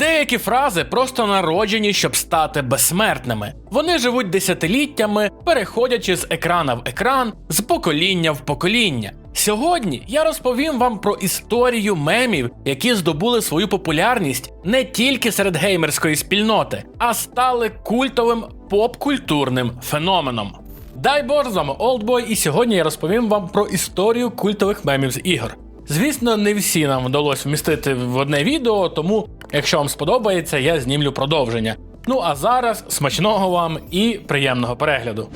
Деякі фрази просто народжені, щоб стати безсмертними. Вони живуть десятиліттями, переходячи з екрана в екран, з покоління в покоління. Сьогодні я розповім вам про історію мемів, які здобули свою популярність не тільки серед геймерської спільноти, а стали культовим поп-культурним феноменом. Дай Боже, з вами Олдбой, і сьогодні я розповім вам про історію культових мемів з ігор. Звісно, не всі нам вдалося вмістити в одне відео, тому, якщо вам сподобається, я знімлю продовження. Ну а зараз смачного вам і приємного перегляду.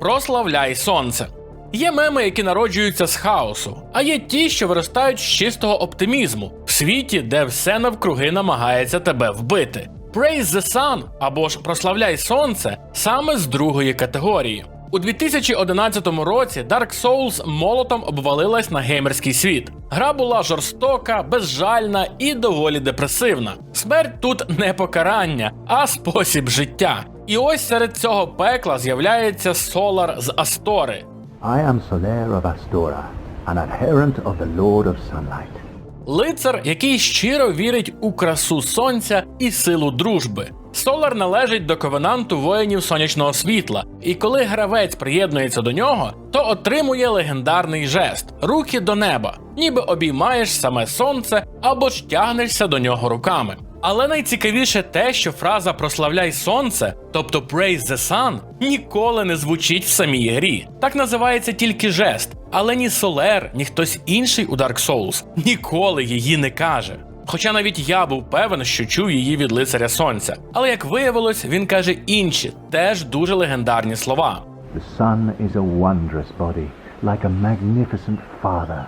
Прославляй сонце. Є меми, які народжуються з хаосу, а є ті, що виростають з чистого оптимізму в світі, де все навкруги намагається тебе вбити. Praise the Sun або ж прославляй сонце саме з другої категорії. У 2011 році Dark Souls молотом обвалилась на геймерський світ. Гра була жорстока, безжальна і доволі депресивна. Смерть тут не покарання, а спосіб життя. І ось серед цього пекла з'являється Солар з Астори. I am Solaire of Astora, an adherent of the Lord of Sunlight. Лицар, який щиро вірить у красу сонця і силу дружби. Солар належить до ковенанту воїнів сонячного світла, і коли гравець приєднується до нього, то отримує легендарний жест руки до неба, ніби обіймаєш саме сонце або ж тягнешся до нього руками. Але найцікавіше те, що фраза прославляй сонце, тобто praise the sun, ніколи не звучить в самій грі. Так називається тільки жест, але ні Солер, ні хтось інший у Dark Souls ніколи її не каже. Хоча навіть я був певен, що чув її від лицаря сонця. Але як виявилось, він каже інші, теж дуже легендарні слова. The sun is a wondrous body, like a magnificent father.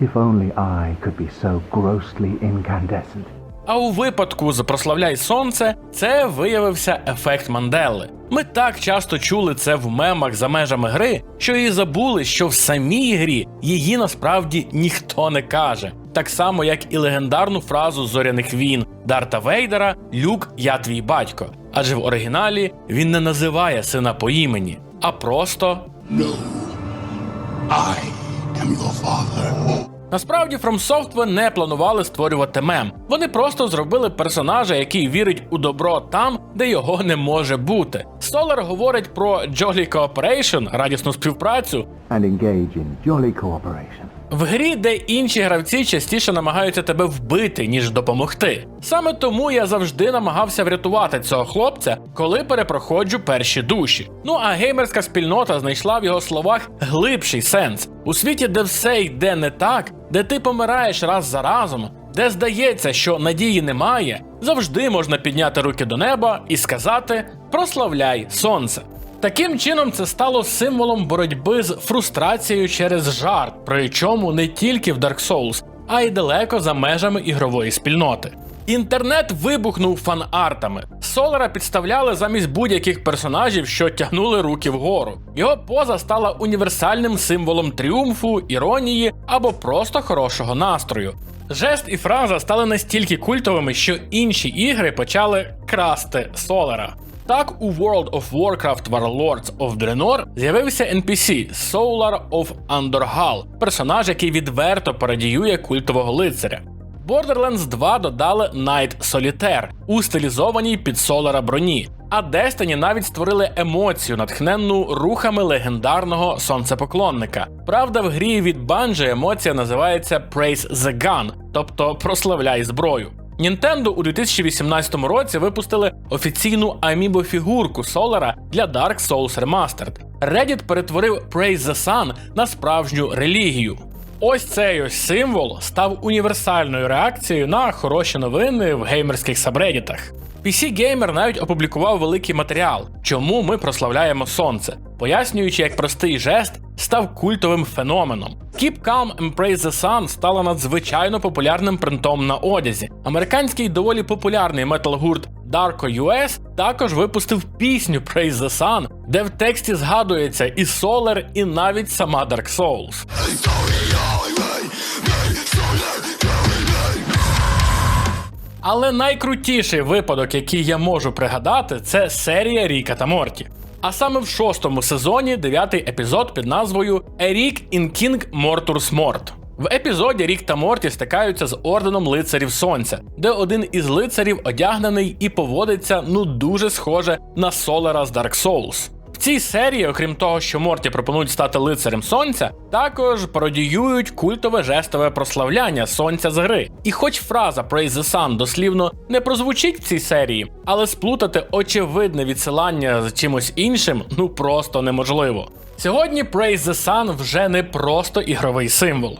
If only I could be so grossly incandescent. А у випадку з прославляй сонце це виявився ефект Манделли. Ми так часто чули це в мемах за межами гри, що і забули, що в самій грі її насправді ніхто не каже. Так само, як і легендарну фразу зоряних війн Дарта Вейдера Люк, я твій батько. Адже в оригіналі він не називає сина по імені, а просто No. I am your father. Насправді From Software не планували створювати мем. Вони просто зробили персонажа, який вірить у добро там, де його не може бути. Солар говорить про Jolly Cooperation, радісну співпрацю, And engage in jolly cooperation. В грі, де інші гравці частіше намагаються тебе вбити, ніж допомогти. Саме тому я завжди намагався врятувати цього хлопця, коли перепроходжу перші душі. Ну а геймерська спільнота знайшла в його словах глибший сенс у світі, де все йде не так, де ти помираєш раз за разом, де здається, що надії немає, завжди можна підняти руки до неба і сказати прославляй сонце. Таким чином, це стало символом боротьби з фрустрацією через жарт, причому не тільки в Dark Souls, а й далеко за межами ігрової спільноти. Інтернет вибухнув фан-артами. Солара підставляли замість будь-яких персонажів, що тягнули руки вгору. Його поза стала універсальним символом тріумфу, іронії або просто хорошого настрою. Жест і фраза стали настільки культовими, що інші ігри почали красти Солара. Так, у World of Warcraft Warlords of Draenor з'явився NPC Solar of Andorhal, персонаж, який відверто пародіює культового лицаря. Borderlands 2 додали Night Solitaire у стилізованій під Солара броні, а Destiny навіть створили емоцію, натхненну рухами легендарного сонцепоклонника. Правда, в грі від Bungie емоція називається Praise the Gun, тобто прославляй зброю. Nintendo у 2018 році випустили офіційну амібо фігурку Солара для Dark Souls Remastered. Reddit перетворив Praise the Sun на справжню релігію. Ось цей ось символ став універсальною реакцією на хороші новини в геймерських сабредітах. PC Gamer навіть опублікував великий матеріал, чому ми прославляємо сонце, пояснюючи, як простий жест став культовим феноменом. Keep Calm Praise the Sun стала надзвичайно популярним принтом на одязі. Американський доволі популярний метал-гурт Darko US також випустив пісню Praise the Sun, де в тексті згадується і Solar, і навіть сама Dark Souls. Але найкрутіший випадок, який я можу пригадати, це серія Ріка та Морті. А саме в шостому сезоні дев'ятий епізод під назвою A Rick in King Morturs Mort. В епізоді Рік та Морті стикаються з орденом лицарів сонця, де один із лицарів одягнений і поводиться ну дуже схоже на Солера з Dark Souls. Цій серії, окрім того, що Морті пропонують стати лицарем сонця, також пародіюють культове жестове прославляння сонця з гри. І хоч фраза Praise the Sun дослівно не прозвучить в цій серії, але сплутати очевидне відсилання з чимось іншим ну просто неможливо. Сьогодні Praise the Sun вже не просто ігровий символ.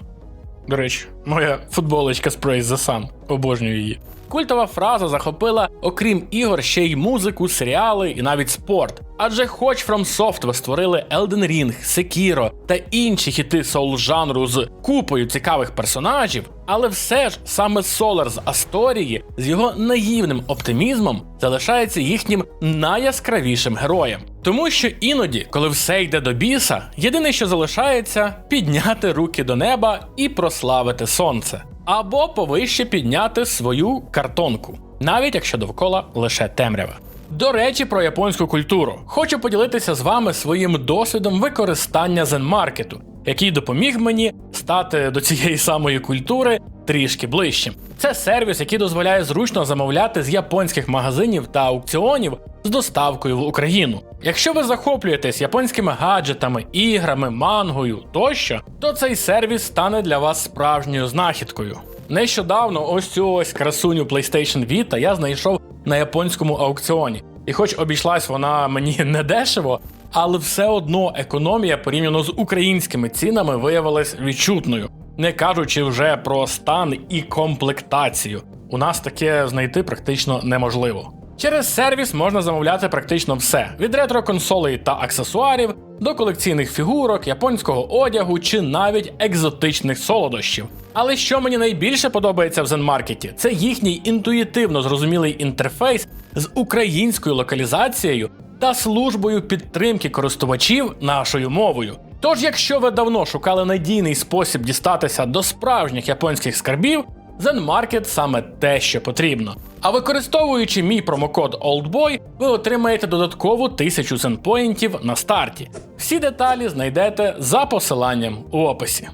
До речі, моя футболочка з Praise the Sun. Обожнюю її. Культова фраза захопила, окрім ігор, ще й музику, серіали і навіть спорт. Адже хоч From Software створили Elden Ring, Sekiro та інші хіти соул жанру з купою цікавих персонажів, але все ж саме Солар з Асторії з його наївним оптимізмом залишається їхнім найяскравішим героєм. Тому що іноді, коли все йде до біса, єдине, що залишається, підняти руки до неба і прославити сонце, або повище підняти свою картонку, навіть якщо довкола лише темрява. До речі, про японську культуру хочу поділитися з вами своїм досвідом використання зенмаркету, який допоміг мені стати до цієї самої культури трішки ближчим. Це сервіс, який дозволяє зручно замовляти з японських магазинів та аукціонів з доставкою в Україну. Якщо ви захоплюєтесь японськими гаджетами, іграми, мангою тощо, то цей сервіс стане для вас справжньою знахідкою. Нещодавно ось цю ось красуню PlayStation Vita я знайшов на японському аукціоні. І хоч обійшлась вона мені не дешево, але все одно економія порівняно з українськими цінами виявилась відчутною, не кажучи вже про стан і комплектацію. У нас таке знайти практично неможливо. Через сервіс можна замовляти практично все: від ретро-консолей та аксесуарів до колекційних фігурок, японського одягу чи навіть екзотичних солодощів. Але що мені найбільше подобається в Зенмаркеті, це їхній інтуїтивно зрозумілий інтерфейс з українською локалізацією та службою підтримки користувачів нашою мовою. Тож, якщо ви давно шукали надійний спосіб дістатися до справжніх японських скарбів, Zenmarket саме те, що потрібно. А використовуючи мій промокод OLDBOY, ви отримаєте додаткову 1000 зенпоінтів на старті. Всі деталі знайдете за посиланням у описі.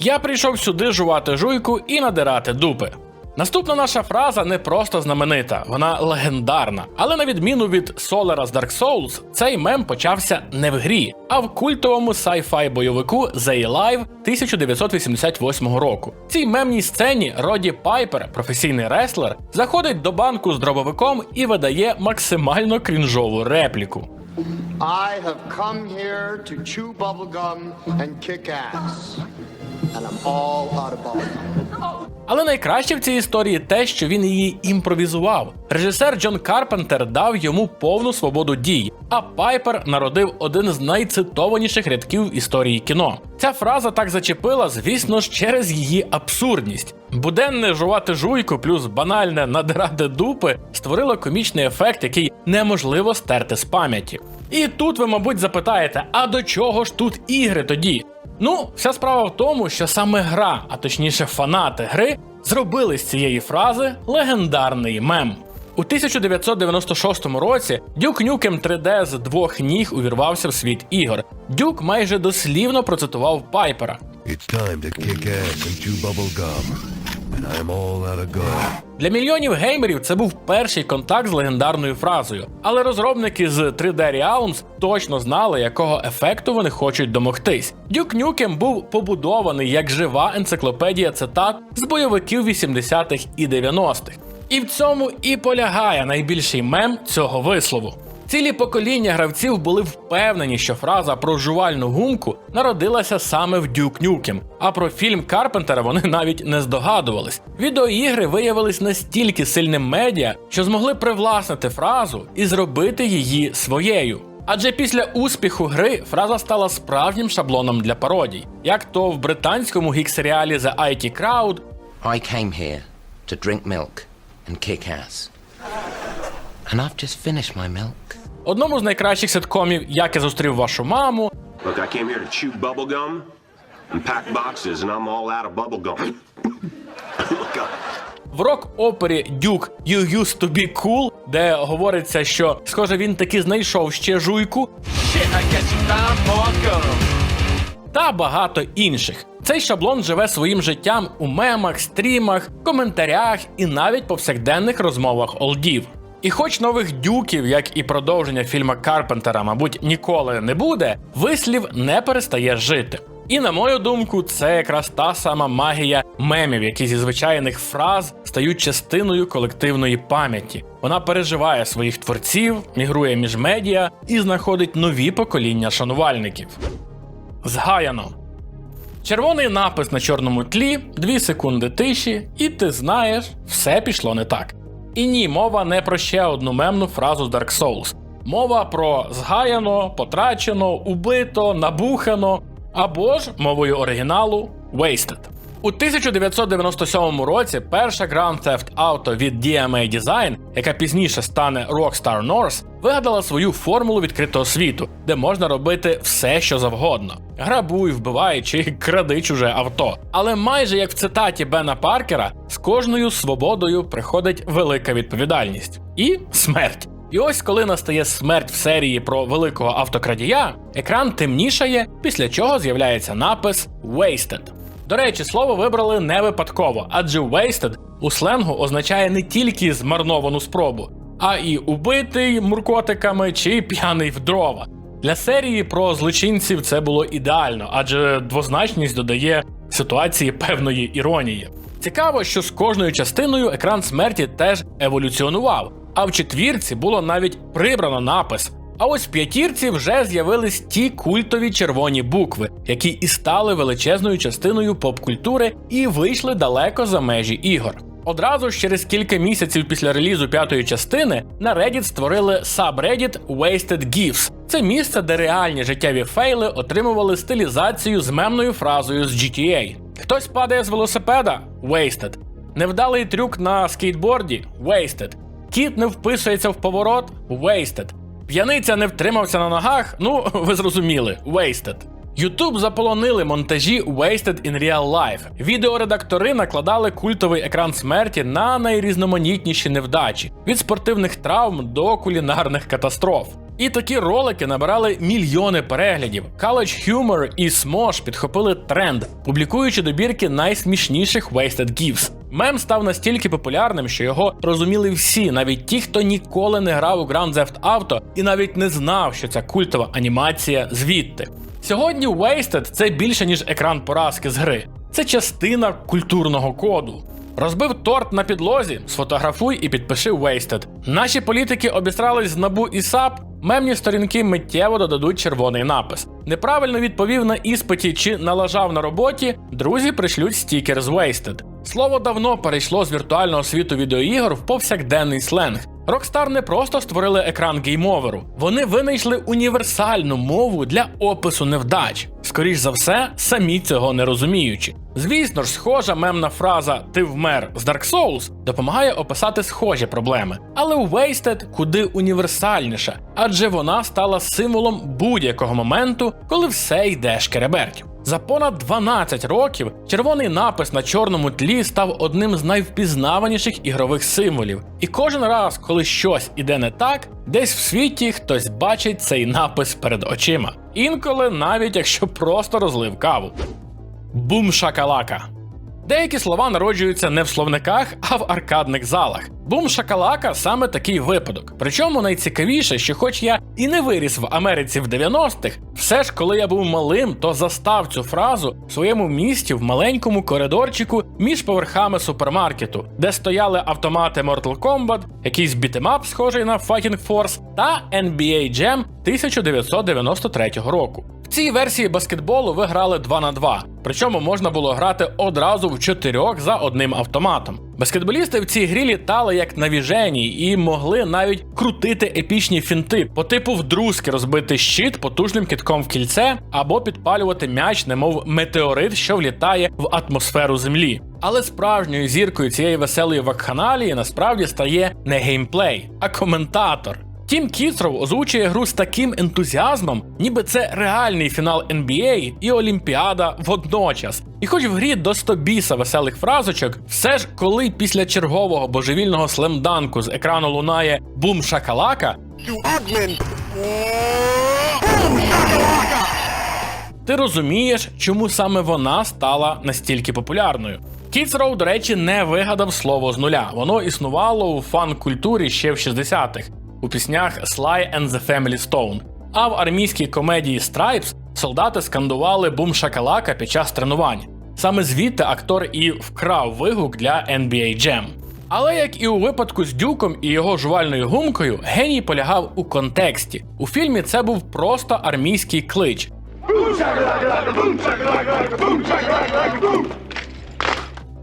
Я прийшов сюди жувати жуйку і надирати дупи. Наступна наша фраза не просто знаменита, вона легендарна. Але на відміну від Солера з Dark Souls, цей мем почався не в грі, а в культовому sci-fi бойовику The Alive 1988 року. В цій мемній сцені Роді Пайпер, професійний реслер, заходить до банку з дробовиком і видає максимально крінжову репліку. I have come here to chew bubblegum and kick ass. Але найкраще в цій історії те, що він її імпровізував. Режисер Джон Карпентер дав йому повну свободу дій, а Пайпер народив один з найцитованіших рядків в історії кіно. Ця фраза так зачепила, звісно ж, через її абсурдність. Буденне жувати жуйку плюс банальне надирати дупи створило комічний ефект, який неможливо стерти з пам'яті. І тут ви, мабуть, запитаєте: а до чого ж тут ігри тоді? Ну, вся справа в тому, що саме гра, а точніше фанати гри, зробили з цієї фрази легендарний мем. У 1996 році Дюк Нюкем 3D з двох ніг увірвався в світ ігор. Дюк майже дослівно процитував Пайпера. It's time to kick ass and chew. Для мільйонів геймерів це був перший контакт з легендарною фразою, але розробники з 3D Realms точно знали, якого ефекту вони хочуть домогтись. Дюк Нюкем був побудований як жива енциклопедія цитат з бойовиків 80-х і 90-х. І в цьому і полягає найбільший мем цього вислову. Цілі покоління гравців були впевнені, що фраза про жувальну гумку народилася саме в Дюк Нюкем, а про фільм Карпентера вони навіть не здогадувались. Відеоігри виявились настільки сильним медіа, що змогли привласнити фразу і зробити її своєю. Адже після успіху гри фраза стала справжнім шаблоном для пародій, як то в британському гік-серіалі The IT Crowd I came here to drink milk and kick ass. And I've just finished my milk. Одному з найкращих ситкомів Як я зустрів вашу маму, Look, I came here to chew bubble gum and pack boxes, and I'm all out of bubble gum. Look, uh, в рок-опері Дюк You Used to Be Cool, де говориться, що схоже він таки знайшов ще жуйку. та багато інших. Цей шаблон живе своїм життям у мемах, стрімах, коментарях і навіть повсякденних розмовах олдів. І хоч нових дюків, як і продовження фільма Карпентера, мабуть, ніколи не буде, вислів не перестає жити. І на мою думку, це якраз та сама магія мемів, які зі звичайних фраз стають частиною колективної пам'яті. Вона переживає своїх творців, мігрує між медіа і знаходить нові покоління шанувальників. Згаяно. Червоний напис на чорному тлі, 2 секунди тиші, і ти знаєш, все пішло не так. І ні, мова не про ще одну мемну фразу з Dark Souls. Мова про згаяно, потрачено, убито, набухано, або ж мовою оригіналу Wasted. У 1997 році перша Grand Theft Auto від DMA Design, яка пізніше стане Rockstar North, вигадала свою формулу відкритого світу, де можна робити все, що завгодно: грабуй, вбивай чи кради чуже авто. Але майже як в цитаті Бена Паркера, з кожною свободою приходить велика відповідальність і смерть. І ось коли настає смерть в серії про великого автокрадія, екран темнішає, після чого з'являється напис Wasted. До речі, слово вибрали не випадково, адже wasted у сленгу означає не тільки змарновану спробу, а і убитий муркотиками чи п'яний в дрова. Для серії про злочинців це було ідеально, адже двозначність додає ситуації певної іронії. Цікаво, що з кожною частиною екран смерті теж еволюціонував, а в четвірці було навіть прибрано напис. А ось в п'ятірці вже з'явились ті культові червоні букви, які і стали величезною частиною поп-культури і вийшли далеко за межі ігор. Одразу ж через кілька місяців після релізу п'ятої частини на Reddit створили сабреддіт Wasted GIFs. Це місце, де реальні життєві фейли отримували стилізацію з мемною фразою з GTA. Хтось падає з велосипеда Wasted. Невдалий трюк на скейтборді Wasted. Кіт не вписується в поворот Wasted. П'яниця не втримався на ногах. Ну, ви зрозуміли, Wasted. Ютуб заполонили монтажі Wasted in Real Life. Відеоредактори накладали культовий екран смерті на найрізноманітніші невдачі від спортивних травм до кулінарних катастроф. І такі ролики набирали мільйони переглядів. College Humor і Smosh підхопили тренд, публікуючи добірки найсмішніших Wasted GIFs. Мем став настільки популярним, що його розуміли всі, навіть ті, хто ніколи не грав у Grand Theft Auto і навіть не знав, що ця культова анімація звідти. Сьогодні Wasted – це більше ніж екран поразки з гри. Це частина культурного коду. Розбив торт на підлозі, сфотографуй і підпиши Wasted. Наші політики обісрались з набу і САП. Мемні сторінки миттєво додадуть червоний напис. Неправильно відповів на іспиті чи налажав на роботі. Друзі пришлють стікер з Wasted. Слово давно перейшло з віртуального світу відеоігор в повсякденний сленг. Rockstar не просто створили екран геймоверу, вони винайшли універсальну мову для опису невдач. Скоріш за все, самі цього не розуміючи. Звісно ж, схожа мемна фраза Ти вмер з Dark Souls допомагає описати схожі проблеми. Але у Wasted куди універсальніша, адже вона стала символом будь-якого моменту, коли все йде шкереберть. За понад 12 років червоний напис на чорному тлі став одним з найвпізнаваніших ігрових символів. І кожен раз, коли щось іде не так, десь в світі хтось бачить цей напис перед очима. Інколи навіть якщо просто розлив каву. Бум шакалака. Деякі слова народжуються не в словниках, а в аркадних залах. Бум шакалака саме такий випадок. Причому найцікавіше, що хоч я і не виріс в Америці в 90-х, все ж коли я був малим, то застав цю фразу в своєму місті в маленькому коридорчику між поверхами супермаркету, де стояли автомати Mortal Kombat, якийсь бітемап, схожий на Fighting Force, та NBA Jam 1993 року. Цій версії баскетболу ви грали 2 на 2, причому можна було грати одразу в чотирьох за одним автоматом. Баскетболісти в цій грі літали як навіжені і могли навіть крутити епічні фінти, по типу вдрузки розбити щит потужним китком в кільце або підпалювати м'яч, немов метеорит, що влітає в атмосферу землі. Але справжньою зіркою цієї веселої вакханалії насправді стає не геймплей, а коментатор. Тім Кіцров озвучує гру з таким ентузіазмом, ніби це реальний фінал NBA і Олімпіада водночас. І хоч в грі до 100 біса веселих фразочок, все ж коли після чергового божевільного слемданку з екрану лунає бум шакалака, ти розумієш, чому саме вона стала настільки популярною. Kids Row, до речі, не вигадав слово з нуля. Воно існувало у фан-культурі ще в 60-х, у піснях Sly and the Family Stone. А в армійській комедії Stripes солдати скандували бум шакалака під час тренувань. Саме звідти актор і вкрав вигук для NBA Jam. Але як і у випадку з дюком і його жувальною гумкою, геній полягав у контексті. У фільмі це був просто армійський клич.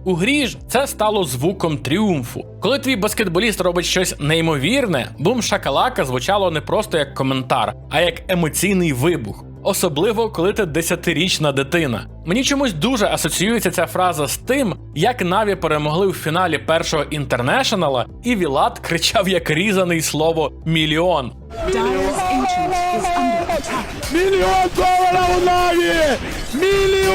У грі ж це стало звуком тріумфу. Коли твій баскетболіст робить щось неймовірне, бум шакалака звучало не просто як коментар, а як емоційний вибух. Особливо, коли ти десятирічна дитина. Мені чомусь дуже асоціюється ця фраза з тим, як Наві перемогли в фіналі першого інтернешнала, і Вілат кричав як різаний слово мільйон. Мільйон доларів Наві! Мільйон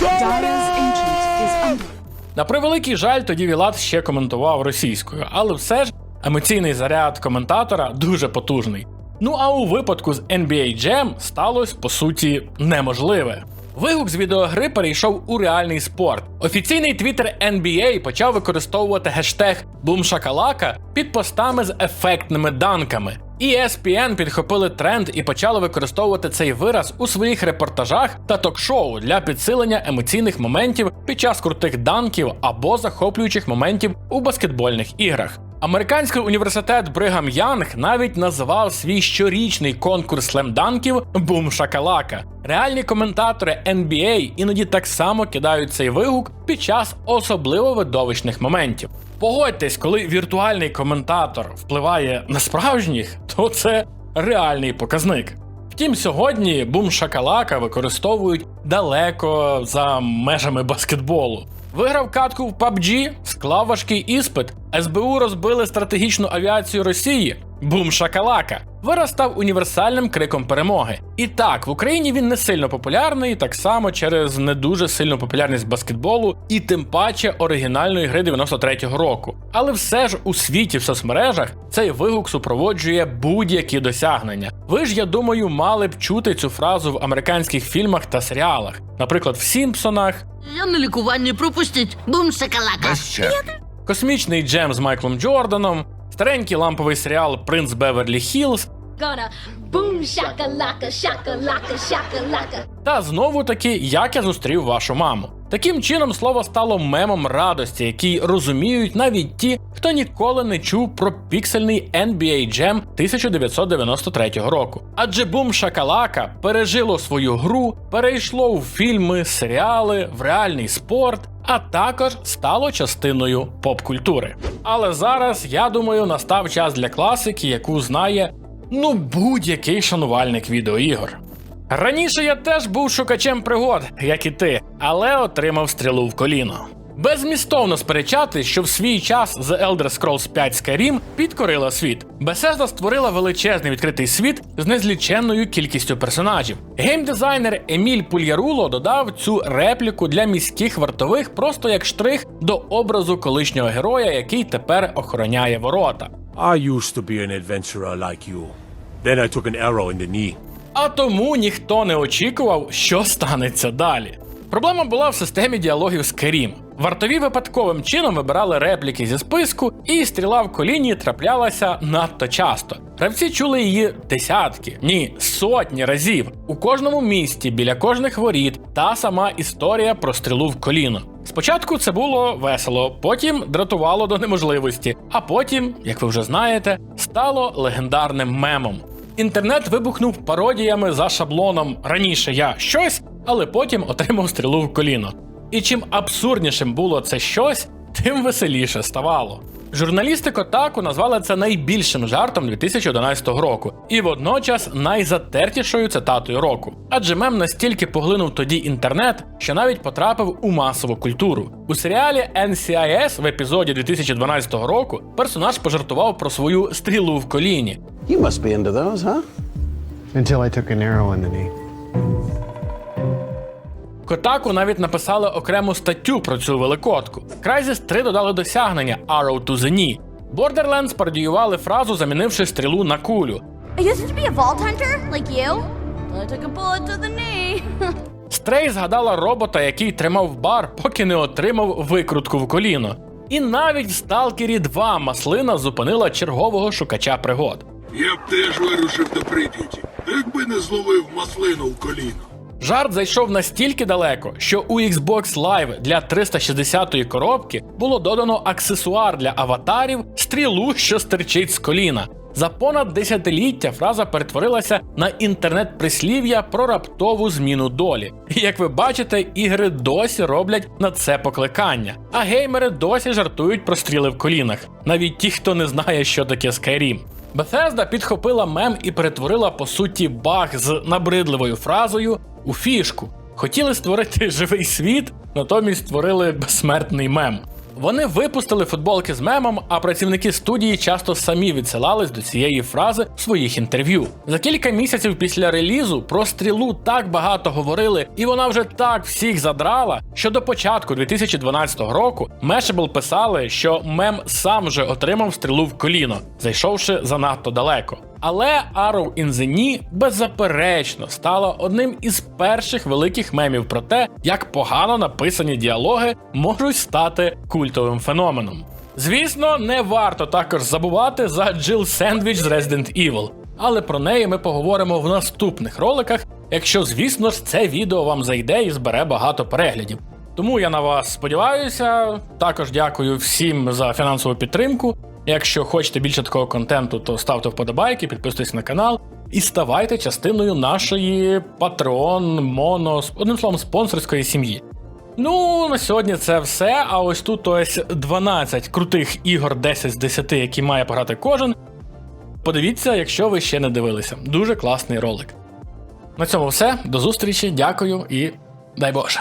under На превеликий жаль, тоді Вілат ще коментував російською, але все ж емоційний заряд коментатора дуже потужний. Ну а у випадку з NBA Jam сталося по суті неможливе. Вигук з відеогри перейшов у реальний спорт. Офіційний твіттер NBA почав використовувати гештег BoomShakalaka під постами з ефектними данками. ESPN підхопили тренд і почали використовувати цей вираз у своїх репортажах та ток-шоу для підсилення емоційних моментів під час крутих данків або захоплюючих моментів у баскетбольних іграх. Американський університет Бригам Янг навіть назвав свій щорічний конкурс слемданків Бум Шакалака. Реальні коментатори NBA іноді так само кидають цей вигук під час особливо видовищних моментів. Погодьтесь, коли віртуальний коментатор впливає на справжніх, то це реальний показник. Втім, сьогодні бум шакалака використовують далеко за межами баскетболу. Виграв катку в PUBG, склав важкий іспит. СБУ розбили стратегічну авіацію Росії. Бум шакалака. Вираз став універсальним криком перемоги. І так, в Україні він не сильно популярний, так само через не дуже сильну популярність баскетболу і тим паче оригінальної гри 93-го року. Але все ж у світі в соцмережах цей вигук супроводжує будь-які досягнення. Ви ж, я думаю, мали б чути цю фразу в американських фільмах та серіалах, наприклад, в Сімпсонах, Я на лікуванні пропустіть. Бум шакалака. космічний джем з Майклом Джорданом, старенький ламповий серіал Принц Беверлі Хілз. Та знову таки, як я зустрів вашу маму. Таким чином, слово стало мемом радості, який розуміють навіть ті, хто ніколи не чув про піксельний NBA Jam 1993 року. Адже бум Шакалака пережило свою гру, перейшло в фільми, серіали, в реальний спорт. А також стало частиною поп-культури. Але зараз, я думаю, настав час для класики, яку знає ну будь-який шанувальник відеоігор. Раніше я теж був шукачем пригод, як і ти, але отримав стрілу в коліно. Безмістовно сперечати, що в свій час The Elder Scrolls 5 Skyrim підкорила світ. Bethesda створила величезний відкритий світ з незліченною кількістю персонажів. Геймдизайнер Еміль Пульяруло додав цю репліку для міських вартових просто як штрих до образу колишнього героя, який тепер охороняє ворота. I used to be an adventurer like you. Then I took an arrow in the knee. А тому ніхто не очікував, що станеться далі. Проблема була в системі діалогів з Керім. Вартові випадковим чином вибирали репліки зі списку, і стріла в коліні траплялася надто часто. Гравці чули її десятки, ні, сотні разів. У кожному місті, біля кожних воріт, та сама історія про стрілу в коліно. Спочатку це було весело, потім дратувало до неможливості, а потім, як ви вже знаєте, стало легендарним мемом. Інтернет вибухнув пародіями за шаблоном раніше я щось, але потім отримав стрілу в коліно. І чим абсурднішим було це щось, тим веселіше ставало. Журналісти Котаку назвали це найбільшим жартом 2011 року, і водночас найзатертішою цитатою року. Адже мем настільки поглинув тоді інтернет, що навіть потрапив у масову культуру. У серіалі NCIS в епізоді 2012 року персонаж пожартував про свою стрілу в коліні, You must be into those, huh? Until I took an arrow in the knee. Котаку навіть написали окрему статтю про цю великодку. Crysis 3 додали досягнення Arrow to the Knee. Borderlands пародіювали фразу, замінивши стрілу на кулю. I used to be a vault hunter, like you. But I took a bullet to the knee. Стрей згадала робота, який тримав бар, поки не отримав викрутку в коліно. І навіть в Сталкері 2 маслина зупинила чергового шукача пригод. Я б теж вирушив до Прип'яті, якби не зловив маслину в коліно. Жарт зайшов настільки далеко, що у Xbox Live для 360-ї коробки було додано аксесуар для аватарів стрілу, що стирчить з коліна. За понад десятиліття фраза перетворилася на інтернет-прислів'я про раптову зміну долі. І як ви бачите, ігри досі роблять на це покликання, а геймери досі жартують про стріли в колінах, навіть ті, хто не знає, що таке Skyrim. Bethesda підхопила мем і перетворила по суті баг з набридливою фразою у фішку. Хотіли створити живий світ, натомість створили безсмертний мем. Вони випустили футболки з мемом, а працівники студії часто самі відсилались до цієї фрази в своїх інтерв'ю. За кілька місяців після релізу про стрілу так багато говорили, і вона вже так всіх задрала, що до початку 2012 року Mashable писали, що мем сам вже отримав стрілу в коліно, зайшовши занадто далеко. Але Arrow in the Knee беззаперечно стала одним із перших великих мемів про те, як погано написані діалоги можуть стати культовим феноменом. Звісно, не варто також забувати за Джилл Сендвіч з Resident Evil, але про неї ми поговоримо в наступних роликах, якщо, звісно ж, це відео вам зайде і збере багато переглядів. Тому я на вас сподіваюся. Також дякую всім за фінансову підтримку. Якщо хочете більше такого контенту, то ставте вподобайки, підписуйтесь на канал і ставайте частиною нашої Patreon, моно, одним словом, спонсорської сім'ї. Ну, на сьогодні це все. А ось тут ось 12 крутих ігор 10 з 10, які має пограти кожен. Подивіться, якщо ви ще не дивилися. Дуже класний ролик. На цьому все. До зустрічі, дякую і дай Боже.